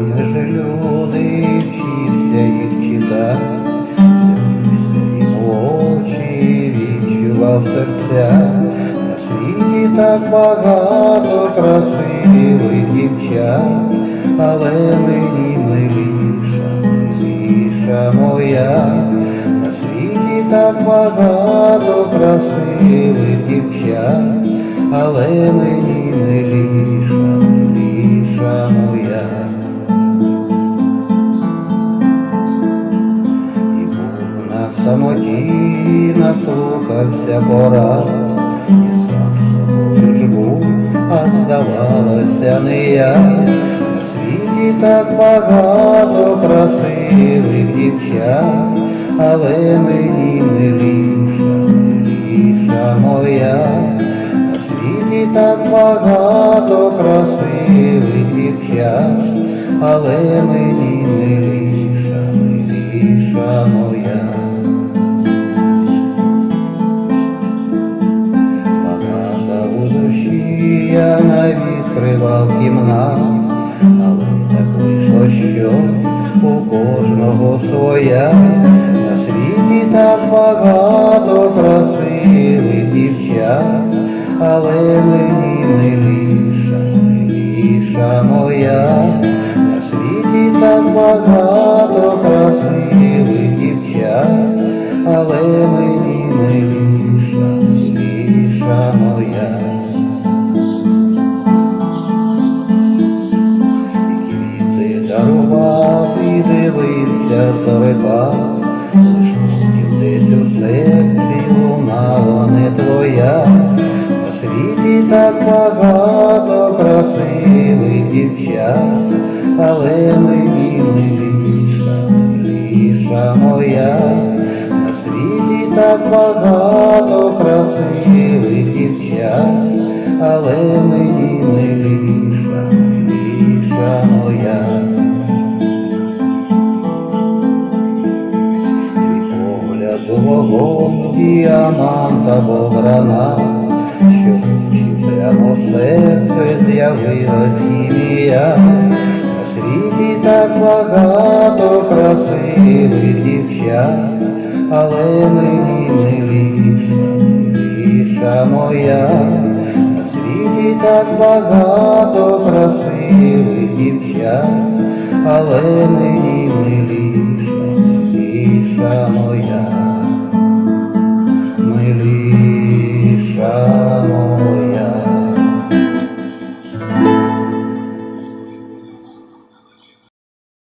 ми ж люди, вчився їх читати, дивився їм в очі, відчував серця, на світі так багато красивих дівчат, але мені миліша, миліша моя, на світі так багато красивих дівчат, але мені миліша. Моя. Самоті, наслухався порад, і сам собою ж був, а здавалося не я. На світі так багато красивих дівчат, але мені миліша, миліша моя. На світі так багато красивих дівчат, але мені душі я навідкривав кімнат, але так вийшло, що у кожного своя. На світі так багато красивих дівчат, але мені миліша, миліша моя. На світі так багато красивих дівчат, але мені потім десь у серці лунала не твоя. На світі так багато красивих дівчат, але мені миліша, миліша моя. На світі так багато красивих дівчат, але мені у вогонь, діамант або гранат, що прямо серце з'явилась хімія. На світі так багато красивих дівчат, але мені миліша, миліша моя. На світі так багато красивих дівчат, але мені миліша, миліша моя,